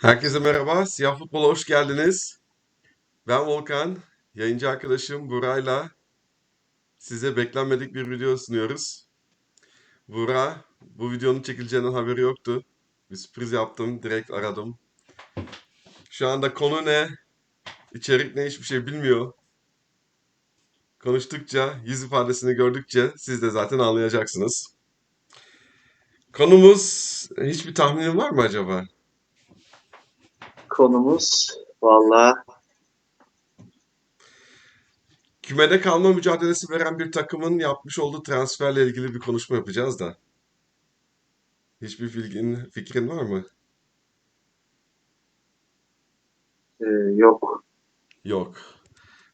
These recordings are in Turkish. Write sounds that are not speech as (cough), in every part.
Herkese merhaba, Siyah Futbol'a hoş geldiniz. Ben Volkan, yayıncı arkadaşım Buray'la size beklenmedik bir video sunuyoruz. Bura, bu videonun çekileceğinden haberi yoktu. Bir sürpriz yaptım, direkt aradım. Şu anda konu ne, içerik ne hiçbir şey bilmiyor. Konuştukça, yüz ifadesini gördükçe siz de zaten anlayacaksınız. Konumuz, hiçbir tahminin var mı acaba? Konumuz valla Kümede kalma mücadelesi veren bir takımın yapmış olduğu transferle ilgili bir konuşma yapacağız da. Hiçbir fikrin, fikrin var mı? e, yok. Yok.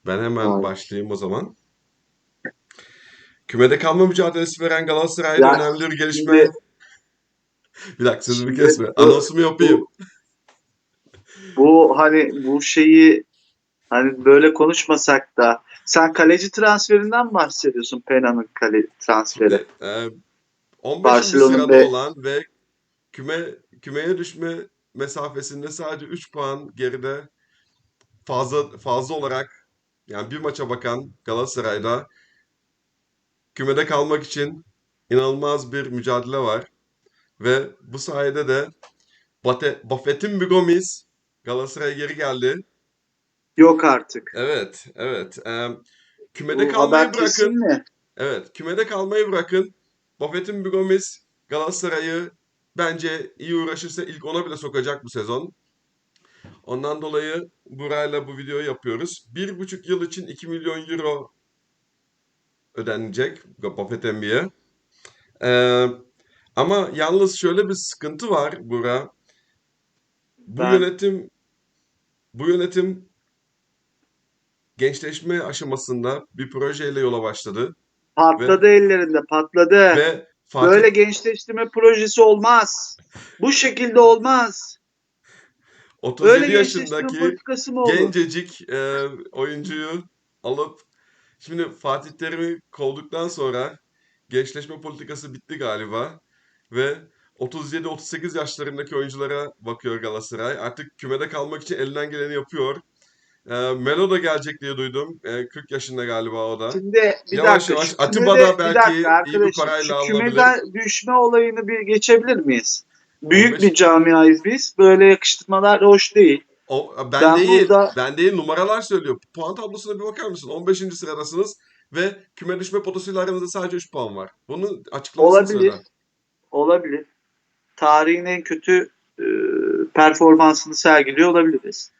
Ben hemen Hayır. başlayayım o zaman. Kümede kalma mücadelesi veren Galatasaray'da önemli bir gelişme. şimdi- Bir dakika sözümü kesme. Anonsumu yapayım. Bu hani bu şeyi hani böyle konuşmasak da sen kaleci transferinden bahsediyorsun Pena'nın kale transferi. Ee, 15. Barcelona sırada olan ve küme kümeye düşme mesafesinde sadece 3 puan geride fazla fazla olarak yani bir maça bakan Galatasaray'da kümede kalmak için inanılmaz bir mücadele var. Ve bu sayede de Buffett'in bir Gomis Galatasaray'a geri geldi. Yok artık. Evet, evet. Ee, kümede Bu kalmayı haber bırakın. mi? Evet, kümede kalmayı bırakın. Buffett'in bir Gomis Galatasaray'ı bence iyi uğraşırsa ilk ona bile sokacak bu sezon. Ondan dolayı burayla bu videoyu yapıyoruz. Bir buçuk yıl için 2 milyon euro ödenecek Buffett NBA'ye. Ee, ama yalnız şöyle bir sıkıntı var Bura. Bu Ben- yönetim bu yönetim gençleşme aşamasında bir projeyle yola başladı Patladı ellerinde patladı. ve Fatih Böyle gençleştirme projesi olmaz. Bu şekilde olmaz. 37 Böyle yaşındaki gencecik e, oyuncuyu alıp şimdi Fatih Terim'i kovduktan sonra gençleşme politikası bitti galiba ve 37-38 yaşlarındaki oyunculara bakıyor Galatasaray. Artık kümede kalmak için elinden geleni yapıyor. E, Melo da gelecek diye duydum. E, 40 yaşında galiba o da. Şimdi bir Yavaş dakika. yavaş. Atiba da belki dakika iyi bir parayla şu kümeden düşme olayını bir geçebilir miyiz? Büyük 15 bir camiayız biz. Böyle yakıştırmalar hoş değil. O, ben, Ben değil, burada- ben değil numaralar söylüyor. Puan tablosuna bir bakar mısın? 15. sıradasınız ve küme düşme potasıyla aranızda sadece 3 puan var. Bunu açıklamasını Olabilir. söyle. Olabilir. Tarihin en kötü e, performansını sergiliyor olabiliriz.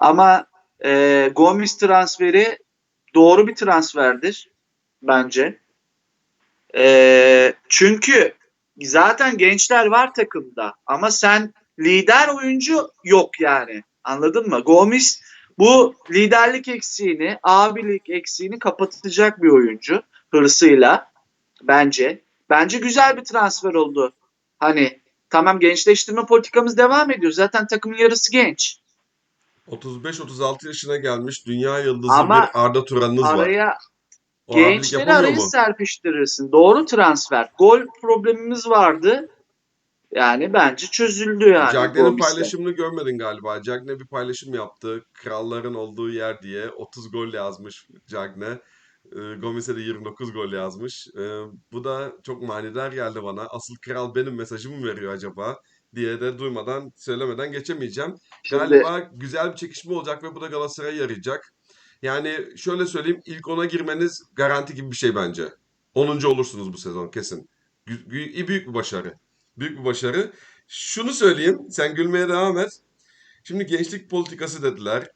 Ama e, Gomis transferi doğru bir transferdir bence. E, çünkü zaten gençler var takımda ama sen lider oyuncu yok yani. Anladın mı? Gomis bu liderlik eksiğini, abilik eksiğini kapatacak bir oyuncu hırsıyla bence. Bence güzel bir transfer oldu. Hani tamam gençleştirme politikamız devam ediyor. Zaten takımın yarısı genç. 35-36 yaşına gelmiş dünya yıldızı Ama bir Arda Turan'ınız var. Araya O gençleri araya mu? serpiştirirsin. Doğru transfer. Gol problemimiz vardı. Yani bence çözüldü yani. Cagney'in paylaşımını görmedin galiba. Cagney bir paylaşım yaptı. Kralların olduğu yer diye 30 gol yazmış Cagney. Gomis'e de 29 gol yazmış. Bu da çok manidar geldi bana. Asıl kral benim mesajımı mı veriyor acaba diye de duymadan söylemeden geçemeyeceğim. Şimdi- Galiba güzel bir çekişme olacak ve bu da Galatasaray'a yarayacak. Yani şöyle söyleyeyim ilk ona girmeniz garanti gibi bir şey bence. 10. olursunuz bu sezon kesin. Büyük bir başarı. Büyük bir başarı. Şunu söyleyeyim, sen gülmeye devam et. Şimdi gençlik politikası dediler.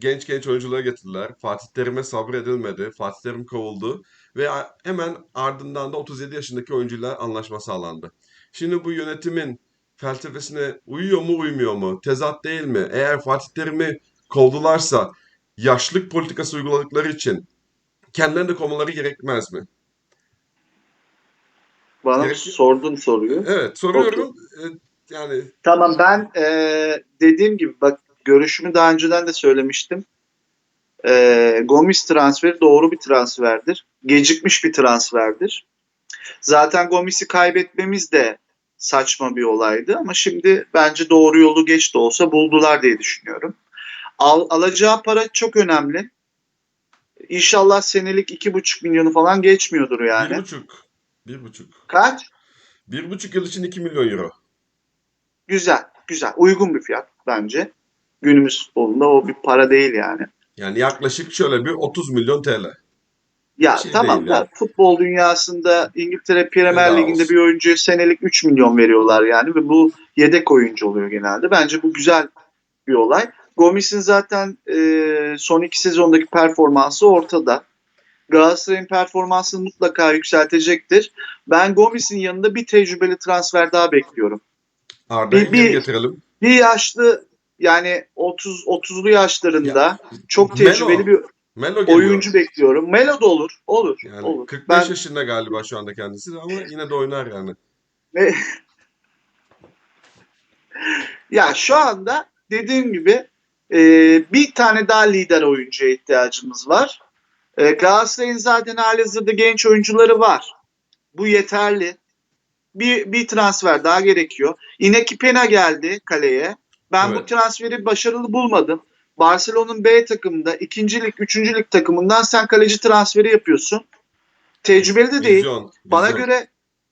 Genç genç oyuncuları getirdiler. Fatih Terim'e sabredilmedi. Fatih Terim kovuldu. Ve hemen ardından da 37 yaşındaki oyuncuyla anlaşma sağlandı. Şimdi bu yönetimin felsefesine uyuyor mu uymuyor mu? Tezat değil mi? Eğer Fatih Terim'i kovdularsa yaşlık politikası uyguladıkları için kendilerini de kovmaları gerekmez mi? Bana Gerek- sordun soruyu. Evet soruyorum. Ee, Yani Tamam ben eee, dediğim gibi bak görüşümü daha önceden de söylemiştim. Eee Gomis transferi doğru bir transferdir. Gecikmiş bir transferdir. Zaten Gomis'i kaybetmemiz de saçma bir olaydı ama şimdi bence doğru yolu geç de olsa buldular diye düşünüyorum. Al, alacağı para çok önemli. İnşallah senelik iki buçuk milyonu falan geçmiyordur Bir yani. buçuk. Bir buçuk. Kaç? Bir buçuk yıl için 2 milyon euro. Güzel, güzel. Uygun bir fiyat bence. Günümüz futbolunda o bir para değil yani. Yani yaklaşık şöyle bir 30 milyon TL. Ya Şey tamam da yani. futbol dünyasında İngiltere Premier Ligi'nde bir oyuncuya senelik 3 milyon veriyorlar yani ve bu yedek oyuncu oluyor genelde. Bence bu güzel bir olay. Gomis'in zaten e, son iki sezondaki performansı ortada. Galatasaray'ın performansını mutlaka yükseltecektir. Ben Gomis'in yanında bir tecrübeli transfer daha bekliyorum. Arda'yı Bir- bir- getirelim. Bir yaşlı yani 30 30'lu yaşlarında çok tecrübeli Melo. bir Melo geliyor. oyuncu bekliyorum. Melo da olur. Olur. Yani olur. 45 Ben yaşında galiba şu anda kendisi ama yine de oynar yani. (laughs) Ya şu anda dediğim gibi e, bir tane daha lider oyuncuya ihtiyacımız var. E, Galatasaray'ın zaten halihazırda genç oyuncuları var. Bu yeterli. Bir, bir transfer daha gerekiyor. Inaki Pena geldi kaleye. Ben bu Evet. transferi başarılı bulmadım. Barcelona'nın B takımında, ikincilik, üçüncülük takımından sen kaleci transferi yapıyorsun. Tecrübeli de değil. Vizyon. Bana vizyon. göre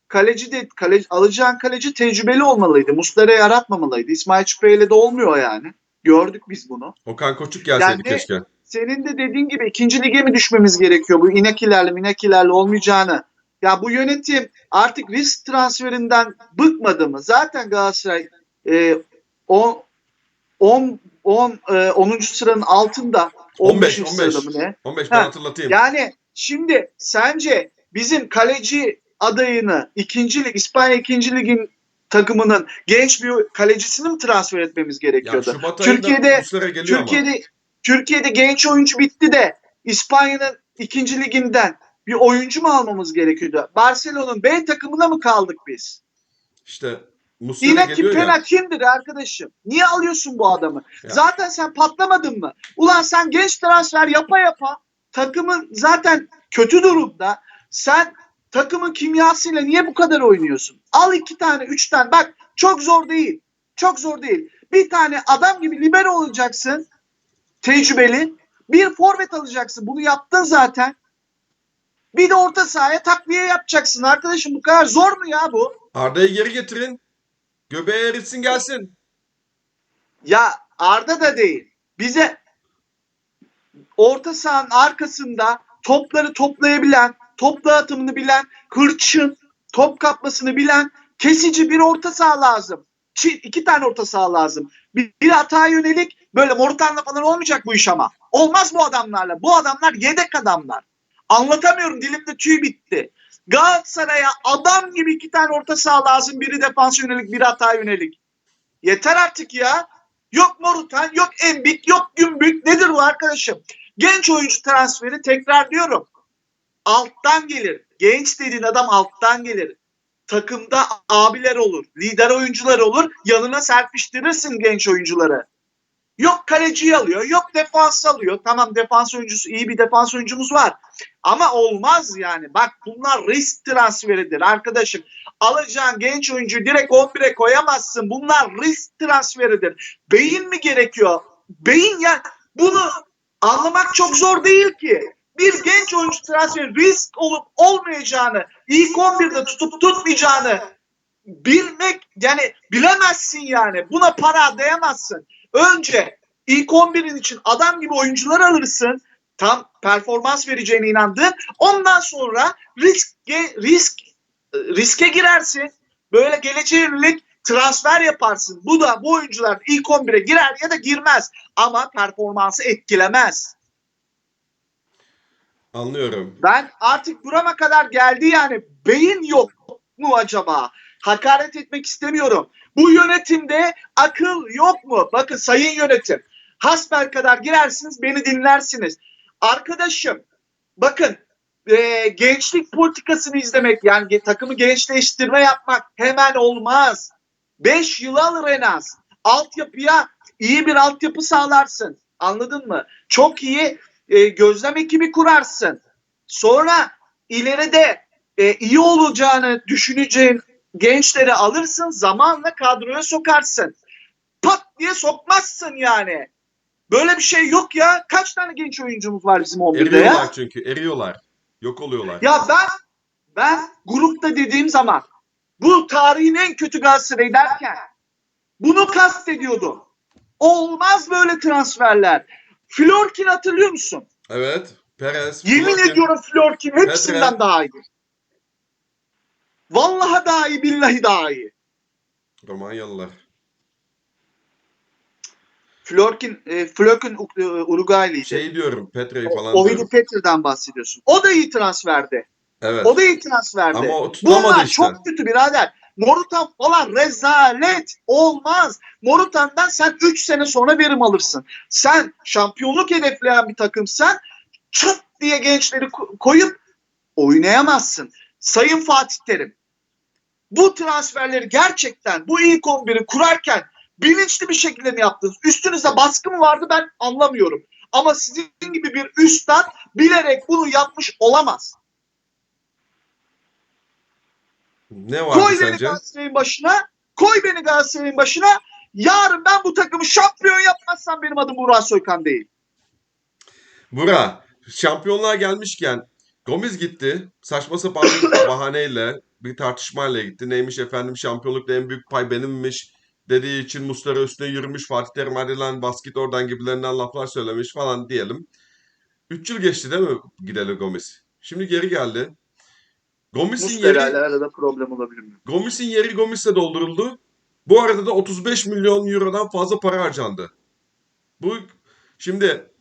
kaleci de kaleci, alacağın kaleci tecrübeli olmalıydı. Muslera'yı yaratmamalıydı. İsmail Çüpeyle de olmuyor yani. Gördük biz bunu. Okan Koçuk gelseydi Yani- keşke. Senin de dediğin gibi ikinci lige mi düşmemiz gerekiyor? Bu inekilerle minekilerle olmayacağını. Ya bu yönetim artık risk transferinden bıkmadı mı? Zaten Galatasaray e, 10 10 10 e, 10. sıranın altında 15. 15, sırada mı ne? 15 ben Ha, hatırlatayım. Yani şimdi sence bizim kaleci adayını ikinci lig, İspanya ikinci ligin takımının genç bir kalecisini mi transfer etmemiz Ya gerekiyordu? Ayında Türkiye'de- geliyor ama. Türkiye'de Türkiye'de genç oyuncu bitti de İspanya'nın ikinci liginden bir oyuncu mu almamız gerekiyordu? Barcelona'nın B takımına mı kaldık biz? İşte Muslera Yine geliyor Pena ya. kimdir arkadaşım? Niye alıyorsun bu adamı? Ya. Zaten sen patlamadın mı? Ulan sen genç transfer yapa yapa takımın zaten kötü durumda. Sen takımın kimyasıyla niye bu kadar oynuyorsun? Al iki tane, üç tane. Bak çok zor değil. Çok zor değil. Bir tane adam gibi libero olacaksın. Tecrübeli. Bir forvet alacaksın. Bunu yaptın zaten. Bir de orta sahaya takviye yapacaksın. Arkadaşım bu kadar zor mu ya bu? Arda'yı geri getirin. Göbeğe eritsin gelsin. Ya Arda da değil. Bize orta sahanın arkasında topları toplayabilen, top dağıtımını bilen, hırçın, top kapmasını bilen kesici bir orta saha lazım. Çi- iki tane orta saha lazım. Bir, bir hata yönelik böyle Morutan'la falan olmayacak bu iş ama. Olmaz bu adamlarla. Bu adamlar yedek adamlar. Anlatamıyorum dilimde tüy bitti. Galatasaray'a adam gibi iki tane orta saha lazım. Biri defans yönelik, biri hata yönelik. Yeter artık ya. Yok Morutan, yok Embik, yok Gümbük. Nedir bu arkadaşım? Genç oyuncu transferi tekrar diyorum. Alttan gelir. Genç dediğin adam alttan gelir. Takımda abiler olur, lider oyuncular olur. Yanına serpiştirirsin genç oyuncuları. Yok kaleciyi alıyor, yok defans alıyor. Tamam defans oyuncusu, iyi bir defans oyuncumuz var. Ama olmaz yani. Bak bunlar risk transferidir arkadaşım. Alacağın genç oyuncuyu direkt 11'e koyamazsın. Bunlar risk transferidir. Beyin mi gerekiyor? Beyin ya bunu anlamak çok zor değil ki. Bir genç oyuncu transferi risk olup olmayacağını, ilk 11'de tutup tutmayacağını bilmek yani bilemezsin yani. Buna para adayamazsın. Önce ilk 11'in için adam gibi oyuncular alırsın. Tam performans vereceğine inandın. Ondan sonra riske, risk riske girersin. Böyle geleceğe yönelik transfer yaparsın. Bu da bu oyuncular ilk 11'e girer ya da girmez. Ama performansı etkilemez. Anlıyorum. Ben artık burama kadar geldi yani. Beyin yok mu acaba? Hakaret etmek istemiyorum. Bu yönetimde akıl yok mu? Bakın sayın yönetim. Hasbel kadar girersiniz beni dinlersiniz. Arkadaşım bakın e, gençlik politikasını izlemek yani takımı gençleştirme yapmak hemen olmaz. 5 yıl alır en az. Altyapıya iyi bir altyapı sağlarsın. Anladın mı? Çok iyi e, gözlem ekibi kurarsın. Sonra ileride e, iyi olacağını düşüneceğin gençleri alırsın zamanla kadroya sokarsın. Pat diye sokmazsın yani. Böyle bir şey yok ya. Kaç tane genç oyuncumuz var bizim 11'de ya? Eriyorlar çünkü. Eriyorlar. Yok oluyorlar. Ya ben ben grupta dediğim zaman bu tarihin en kötü Galatasaray derken bunu kastediyordum. Olmaz böyle transferler. Florkin hatırlıyor musun? Evet. Perez. Yemin Florkin. ediyorum Florkin hepsinden Petre. daha iyi. Vallahi daha iyi, billahi daha iyi. Romanyalılar. Florkin, e, Florkin e, Uruguaylıydı. Şey diyorum. Petre'yi O- falan Ovidi diyorum. Petr'den bahsediyorsun. O da iyi transferdi. Evet. O da iyi transferdi. Ama o tutamadı Bunlar işte. çok kötü birader. Morutan falan rezalet. Olmaz. Morutan'dan sen 3 sene sonra verim alırsın. Sen şampiyonluk hedefleyen bir takımsan çıt diye gençleri ko- koyup oynayamazsın. Sayın Fatih Terim bu transferleri gerçekten bu ilk 11'i kurarken bilinçli bir şekilde mi yaptınız? Üstünüzde baskı mı vardı ben anlamıyorum. Ama sizin gibi bir üstad bilerek bunu yapmış olamaz. Ne vardı Koy beni sence? Galatasaray'ın başına. Koy beni Galatasaray'ın başına. Yarın ben bu takımı şampiyon yapmazsam benim adım Burak Soykan değil. Bura. Şampiyonluğa gelmişken Gomis gitti. Saçma sapan (coughs) bahaneyle bir tartışmayla gitti. Neymiş efendim şampiyonlukta en büyük pay benimmiş dediği için Muslera üstüne yürümüş. Fatih Terim hadi lan basket oradan gibilerinden laflar söylemiş falan diyelim. 3 yıl geçti değil mi gideli Gomis? Şimdi geri geldi. Gomis'in yeri arada problem olabilir mi? Gomis'in yeri Gomis'le dolduruldu. Bu arada da 35 milyon eurodan fazla para harcandı. Bu şimdi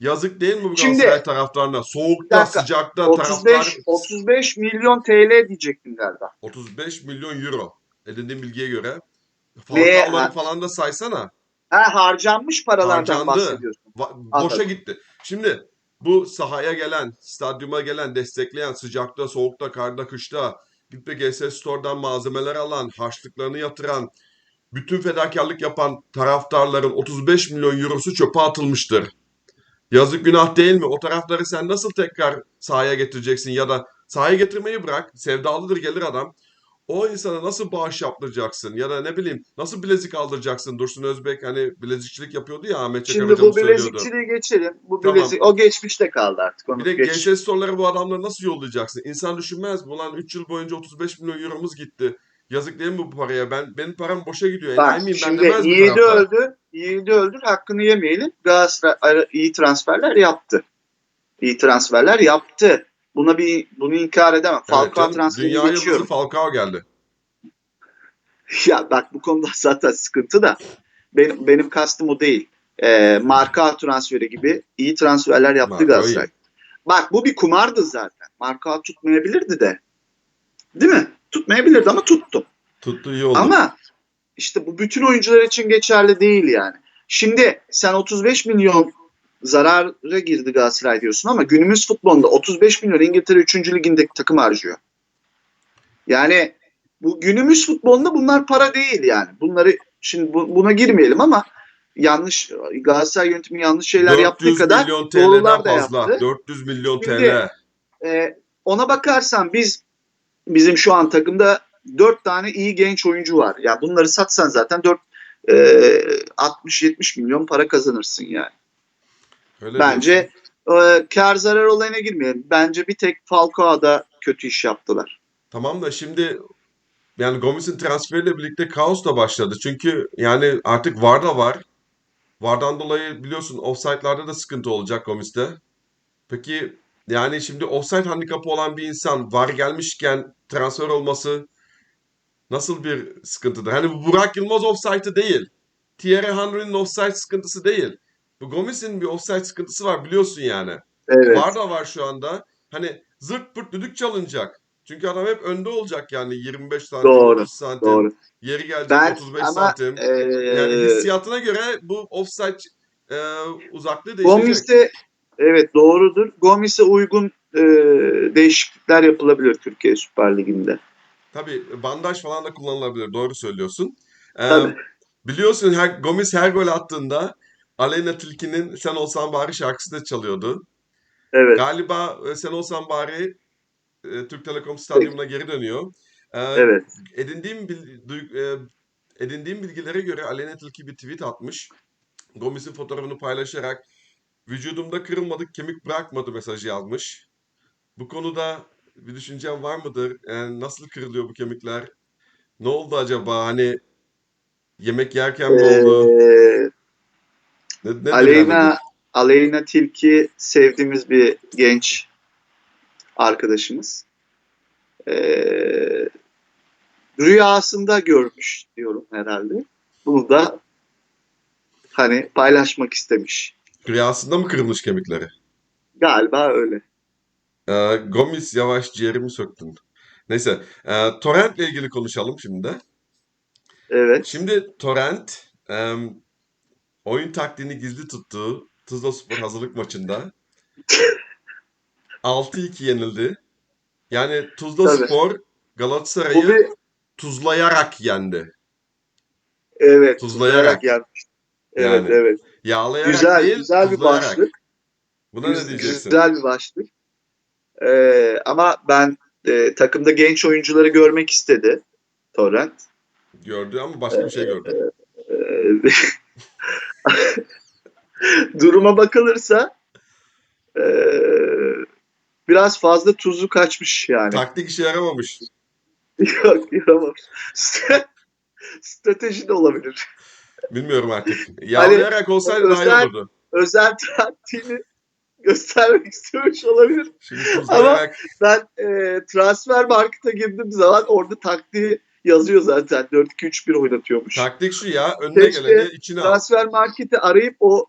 yazık değil mi bu Şimdi- Galatasaray taraftarına? Soğukta, dakika. sıcakta 35 taraftar 35 milyon TL diyecektin galiba. 35 milyon euro. Edindiğim bilgiye göre. Falcao'ları falan da saysana. Ha harcanmış paralardan Harcandı. bahsediyorsun. Va- boşa Anladım. gitti. Şimdi bu sahaya gelen, stadyuma gelen, destekleyen, sıcakta, soğukta, karda, kışta, gidip GS Store'dan malzemeler alan, harçlıklarını yatıran, bütün fedakarlık yapan taraftarların 35 milyon eurosu çöpe atılmıştır. Yazık günah değil mi? O tarafları sen nasıl tekrar sahaya getireceksin ya da sahaya getirmeyi bırak. Sevdalıdır gelir adam. O insana nasıl bağış yaptıracaksın ya da ne bileyim nasıl bilezik aldıracaksın? Dursun Özbek hani bilezikçilik yapıyordu ya Ahmet Çakar Şimdi bu bilezikçiliği geçelim. Bu Tamam. bilezik o geçmişte kaldı artık. Onu Bir de geç. GS Store'lara bu adamları nasıl yollayacaksın? İnsan düşünmez mi? Ulan 3 yıl boyunca 35 milyon euromuz gitti. Yazık değil mi bu paraya? Ben Benim param boşa gidiyor. Bak Enayi miyim ben şimdi demez mi yiğidi taraftar? öldü. Yiğidi öldür. Hakkını yemeyelim. Galatasaray ara- iyi transferler yaptı. İyi transferler yaptı. Buna bir bunu inkar edemem. Evet Falcao canım, transferini Dünya geçiyorum. Falcao geldi. (laughs) Ya bak bu konuda (laughs) zaten sıkıntı da benim, benim kastım o değil. Ee, marka transferi gibi iyi transferler yaptı Marka Galatasaray. Bak bu bir kumardı zaten. Marka tutmayabilirdi de. Değil mi? Tutmayabilirdi ama tuttu. Tuttu iyi oldu. Ama işte bu bütün oyuncular için geçerli değil yani. Şimdi sen 35 milyon zarara girdi Galatasaray diyorsun ama günümüz futbolunda 35 milyon İngiltere 3. ligindeki takım harcıyor. Yani bu günümüz futbolunda bunlar para değil yani. Bunları şimdi bu- buna girmeyelim ama yanlış Galatasaray yönetimi yanlış şeyler yaptığı 400 kadar milyon doğrular da fazla. yaptı. 400 milyon Şimdi- TL. Ee, ona bakarsan biz bizim şu an takımda 4 tane iyi genç oyuncu var. Ya bunları satsan zaten 4 60-70 milyon para kazanırsın yani. Öyle Bence e, kar zarar olayına girmeyelim. Bence bir tek Falcao'da kötü iş yaptılar. Tamam da şimdi yani Gomis'in transferiyle birlikte kaos da başladı. Çünkü yani artık VAR da var. VAR'dan dolayı biliyorsun offside'larda da sıkıntı olacak Gomis'te. Peki yani şimdi offside handikapı olan bir insan VAR gelmişken transfer olması nasıl bir sıkıntıdır? Hani bu Burak Yılmaz offside'ı değil. Thierry Henry'nin offside sıkıntısı değil. Bu Gomis'in bir offside sıkıntısı var biliyorsun yani. Evet. VAR da var şu anda. Hani zırt pırt düdük çalınacak. Çünkü adam hep önde olacak yani 25 santim, Doğru, 30 santim. Doğru. Yeri gelecek Ben 35 ama santim. e, Yani hissiyatına göre bu offside e, uzaklığı değişecek. Gomis'e evet doğrudur. Gomis'e uygun e, değişiklikler yapılabilir Türkiye Süper Ligi'nde. Tabii bandaj falan da kullanılabilir. Doğru söylüyorsun. Ee, Tabii. biliyorsun her, Gomis her gol attığında Aleyna Tilki'nin Sen Olsan Bari şarkısı da çalıyordu. Evet. Galiba e, Sen Olsan Bari e, Türk Telekom Stadyumuna geri dönüyor. Ee, Evet. edindiğim e, edindiğim bilgilere göre Aleyna Tilki bir tweet atmış. Gomis'in fotoğrafını paylaşarak vücudumda kırılmadık kemik bırakmadı mesajı yazmış. Bu konuda bir düşüncen var mıdır? Yani nasıl kırılıyor bu kemikler? Ne oldu acaba? Hani yemek yerken mi oldu? Ee, Ne, Aleyna Aleyna Tilki sevdiğimiz bir genç arkadaşımız. Ee, rüyasında görmüş diyorum herhalde. Bunu da hani paylaşmak istemiş. Rüyasında mı kırılmış kemikleri? Galiba öyle. Ee, Gomis yavaş ciğerimi söktün. Neyse, e, Torrent'le ilgili konuşalım şimdi. Evet. Şimdi Torrent em, oyun taktiğini gizli tuttuğu Tuzlaspor hazırlık maçında (laughs) 6-2 yenildi. Yani Tuzlaspor Bu Galatasaray'ı bir tuzlayarak yendi. evet Tuzlayarak. yapmış. Evet Yani. evet. Yağlayarak Güzel değil, güzel bir başlık. Buna ne Güz- diyeceksin? Güzel bir başlık. Ee, ama ben e, takımda genç oyuncuları görmek istedi Torrent. Gördü ama başka bir şey gördü. Ee, (laughs) duruma bakılırsa e, biraz fazla tuzu kaçmış yani. Taktik işe yaramamış. (laughs) Yok yaramamış. (laughs) Strateji de olabilir. Bilmiyorum artık. Yağlayarak olsaydı daha iyi özel- olurdu. Özel taktiğini göstermek istemiş olabilir. Tuzlayarak Ben e, transfer markete girdiğim zaman orada taktiği yazıyor zaten. 4-2-3-1 oynatıyormuş. taktik şu ya önüne Keşke geleni içine al. transfer marketi arayıp o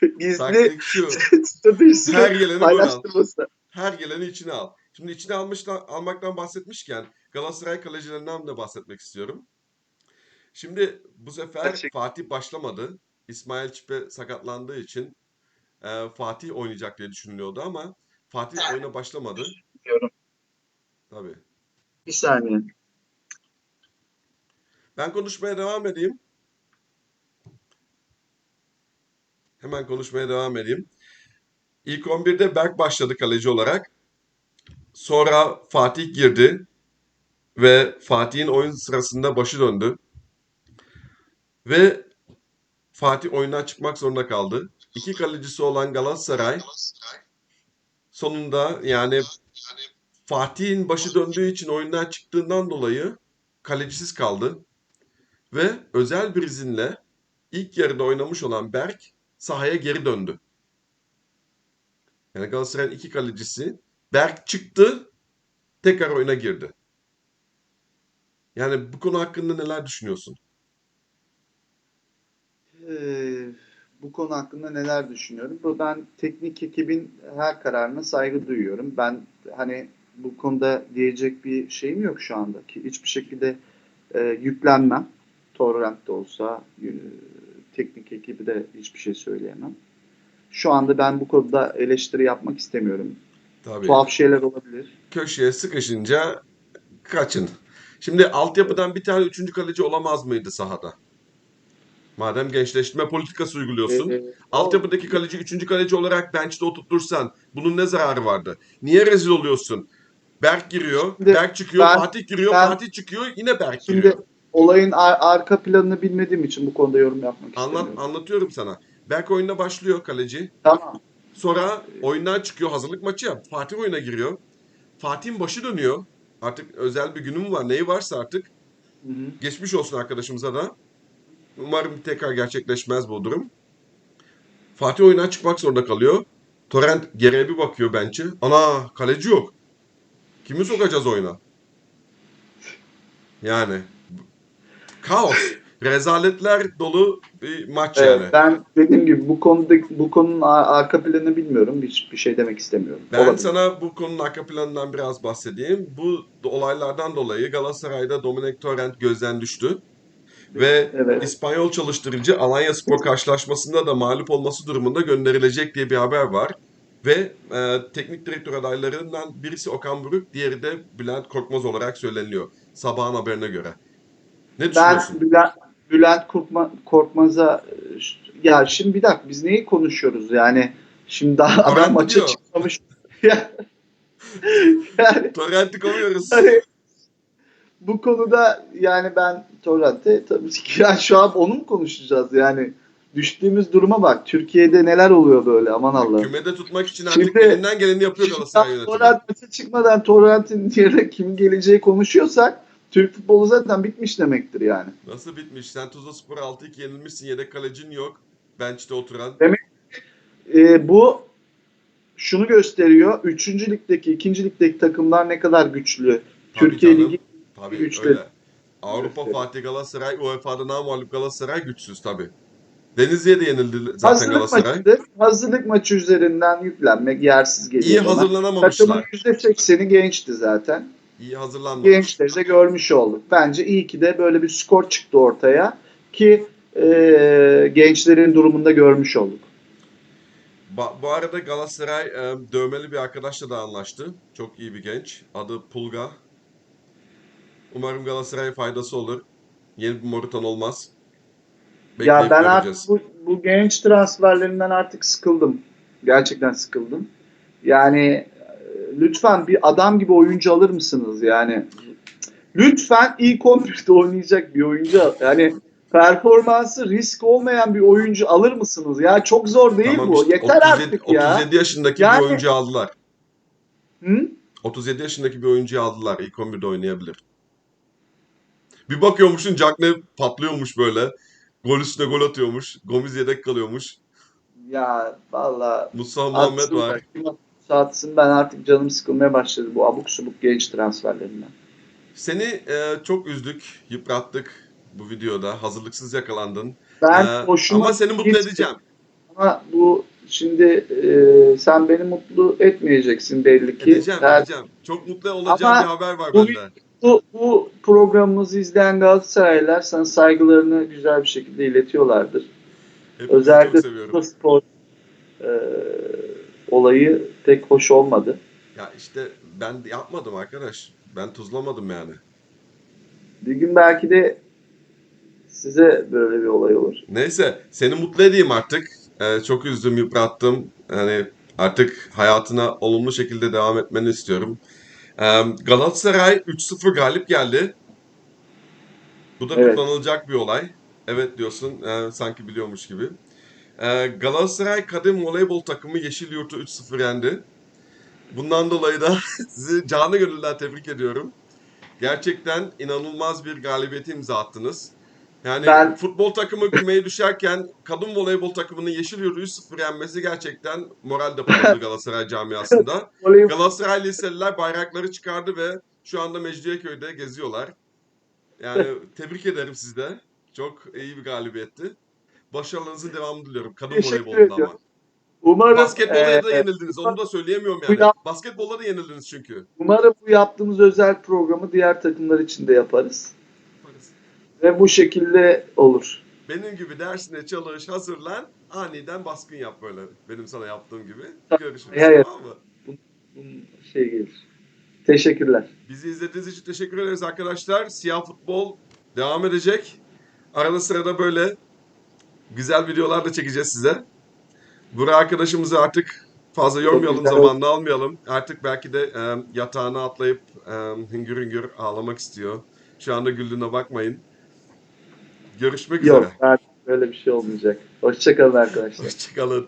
(laughs) gizli (laughs) stratejisini paylaştırması. Her geleni içine al. Şimdi içine almıştan, almaktan bahsetmişken Galatasaray kalecilerinden de bahsetmek istiyorum. Şimdi bu sefer Gerçek- Fatih başlamadı. İsmail Çipe sakatlandığı için e, Fatih oynayacak diye düşünülüyordu ama Fatih oyuna başlamadı. Diyorum. Tabii. Bir saniye. Ben konuşmaya devam edeyim. Hemen konuşmaya devam edeyim. İlk 11'de Berk başladı kaleci olarak. Sonra Fatih girdi ve Fatih'in oyun sırasında başı döndü. Ve Fatih oyundan çıkmak zorunda kaldı. İki kalecisi olan Galatasaray sonunda yani Fatih'in başı döndüğü için oyundan çıktığından dolayı kalecisiz kaldı. Ve özel bir izinle ilk yarıda oynamış olan Berk sahaya geri döndü. Yani Galatasaray'ın iki kalecisi Berk çıktı, tekrar oyuna girdi. Yani bu konu hakkında neler düşünüyorsun? Ee, bu konu hakkında neler düşünüyorum? Bu Ben teknik ekibin her kararına saygı duyuyorum. Ben hani bu konuda diyecek bir şeyim yok şu anda ki hiçbir şekilde e, yüklenmem. Torrent de olsa e, teknik ekibi de hiçbir şey söyleyemem. Şu anda ben bu konuda eleştiri yapmak istemiyorum. Tabii. Tuhaf şeyler olabilir. Köşeye sıkışınca kaçın. Şimdi altyapıdan bir tane üçüncü kaleci olamaz mıydı sahada? Madem gençleştirme politikası uyguluyorsun. Ee, Altyapıdaki kaleci üçüncü kaleci olarak bench'te oturtursan bunun ne zararı vardı? Niye rezil oluyorsun? Berk giriyor, Şimdi Berk çıkıyor, ben- Fatih giriyor, ben- Fatih çıkıyor, yine Berk Şimdi giriyor. olayın ar- arka planını bilmediğim için bu konuda yorum yapmak Anlat, istemiyorum. anlatıyorum sana. Berk oyuna başlıyor kaleci. Tamam. Sonra oyundan çıkıyor. Hazırlık maçı ya. Fatih oyuna giriyor. Fatih'in başı dönüyor. Artık özel bir günüm var. Neyi varsa artık. Hı hı. Geçmiş olsun arkadaşımıza da. Umarım tekrar gerçekleşmez bu durum. Fatih oyundan çıkmak zorunda kalıyor. Torrent geriye bir bakıyor bench'e. Ana kaleci yok. Kimi sokacağız oyuna? Yani kaos. (laughs) Rezaletler dolu bir maç Evet, yani. ben dediğim gibi bu konuda bu konunun ar- arka planını bilmiyorum. Hiçbir şey demek istemiyorum. Ben Olabilir. sana bu konunun arka planından biraz bahsedeyim. Bu olaylardan dolayı Galatasaray'da Dominic Torrent gözden düştü. Ve Evet. İspanyol çalıştırıcı Alanya Spor karşılaşmasında da mağlup olması durumunda gönderilecek diye bir haber var. Ve e, teknik direktör adaylarından birisi Okan Buruk, diğeri de Bülent Korkmaz olarak söyleniyor. Sabahın haberine göre. Ne Ben düşünüyorsun? Bülent, Bülent Korkma, Korkmaz'a e, ya şimdi bir dakika biz neyi konuşuyoruz yani şimdi daha adam maça çıkmamış. Ya- (laughs) yani Torrent'i kovuyoruz. hani bu konuda yani ben Torrent'e tabii ki (laughs) yani şu an onu mu konuşacağız yani düştüğümüz duruma bak. Türkiye'de neler oluyor böyle aman Allah'ım. Kümede tutmak için artık Şimdi- elinden geleni yapıyor Galatasaray yönetimi. Torrent maça çıkmadan Torrent'in yerine kim geleceği konuşuyorsak Türk futbolu zaten bitmiş demektir yani. Nasıl bitmiş? Sen Tuzla Spor 6-2 yenilmişsin. Yedek kalecin yok. Bench'te oturan. Ee, bu şunu gösteriyor. Üçüncü ligdeki, ikinci ligdeki takımlar ne kadar güçlü. Tabii Türkiye canım. Ligi Tabii güçlü. öyle. Avrupa Gösteriyor. Fatih Galatasaray, UEFA'da namağlup Galatasaray güçsüz tabii. Denizli'ye de yenildi zaten hazırlık Galatasaray. maçıdır. Hazırlık maçı üzerinden yüklenmek yersiz geliyor İyi bana. hazırlanamamışlar. Takımın %80'i gençti zaten. İyi hazırlanmamış. Gençleri de görmüş olduk. Bence iyi ki de böyle bir skor çıktı ortaya ki e, gençlerin durumunda görmüş olduk. Ba- bu arada Galatasaray e, dövmeli bir arkadaşla da anlaştı. Çok iyi bir genç. Adı Pulga. Umarım Galatasaray'a faydası olur. Yeni bir Morutan olmaz. ya Bekleyip ben göreceğiz. artık bu, bu genç transferlerinden artık sıkıldım. Gerçekten sıkıldım. Yani e, lütfen bir adam gibi oyuncu alır mısınız yani? Lütfen ilk 11'de oynayacak bir oyuncu al. Yani performansı risk olmayan bir oyuncu alır mısınız? Ya çok zor değil Tamam bu. işte, Yeter 37, artık ya. 37 yaşındaki Yani- bir oyuncu aldılar. Hı? 37 yaşındaki bir oyuncuyu aldılar. İlk 11'de oynayabilir. Bir bakıyormuşsun Cagney patlıyormuş böyle. Gol üstüne gol atıyormuş. Gomis yedek kalıyormuş. Ya valla Musa Muhammed atsın var. bak, kim atsa atsın ben artık canım sıkılmaya başladı bu abuk subuk genç transferlerinden. Seni e, çok üzdük, yıprattık bu videoda. Hazırlıksız yakalandın. Ben E, hoşuma ama seni mutlu edeceğim. Ama bu şimdi e, sen beni mutlu etmeyeceksin belli ki. Edeceğim, Her- edeceğim. Çok mutlu olacağım Ama bir haber var bu bende. Bu, bu programımızı izleyen Galatasaraylılar sana saygılarını güzel bir şekilde iletiyorlardır. Hepinizi Özellikle çok seviyorum. Spor e, olayı pek hoş olmadı. Ya işte ben yapmadım arkadaş. Ben tuzlamadım yani. Bir gün belki de size böyle bir olay olur. Neyse seni mutlu edeyim artık. Ee, çok üzdüm, yıprattım. Yani artık hayatına olumlu şekilde devam etmeni istiyorum. Galatasaray 3-0 galip geldi. Bu da Evet. kutlanılacak bir olay. Evet diyorsun, ee, sanki biliyormuş gibi. Ee, Galatasaray Kadın Voleybol takımı Yeşilyurt'u 3-0 yendi. Bundan dolayı da (laughs) sizi canı gönülden tebrik ediyorum. Gerçekten inanılmaz bir galibiyete imza attınız. Yani Ben- futbol takımı kümeye düşerken kadın voleybol takımının Yeşilyurt'u 3-0 yenmesi gerçekten moral depoladı (laughs) Galatasaray camiasında. Galatasaray liseliler bayrakları çıkardı ve şu anda Mecidiyeköy'de geziyorlar. Yani (laughs) tebrik ederim sizi de. Çok iyi bir galibiyetti. Başarılarınızın devamını diliyorum. Kadın Teşekkür voleybolunda ama. Umarım Basketbolda da e, yenildiniz. Onu da söyleyemiyorum yani. yap- Basketbolda da yenildiniz çünkü. umarım bu yaptığımız özel programı diğer takımlar için de yaparız. Ve bu şekilde olur. Benim gibi dersine çalış, hazırlan, aniden baskın yap böyle. Benim sana yaptığım gibi. Görüşürüz. Evet. Tamam mı? Şey gelir. Teşekkürler. Bizi izlediğiniz için teşekkür ederiz arkadaşlar. Siyah futbol devam edecek. Arada sırada böyle güzel videolar da çekeceğiz size. Burak arkadaşımızı artık fazla yormayalım, zamanını almayalım. Artık belki de e, yatağına atlayıp e, hüngür hüngür ağlamak istiyor. Şu anda güldüğüne bakmayın. Görüşmek Yok üzere. artık böyle bir şey olmayacak. Hoşçakalın arkadaşlar. Hoşçakalın.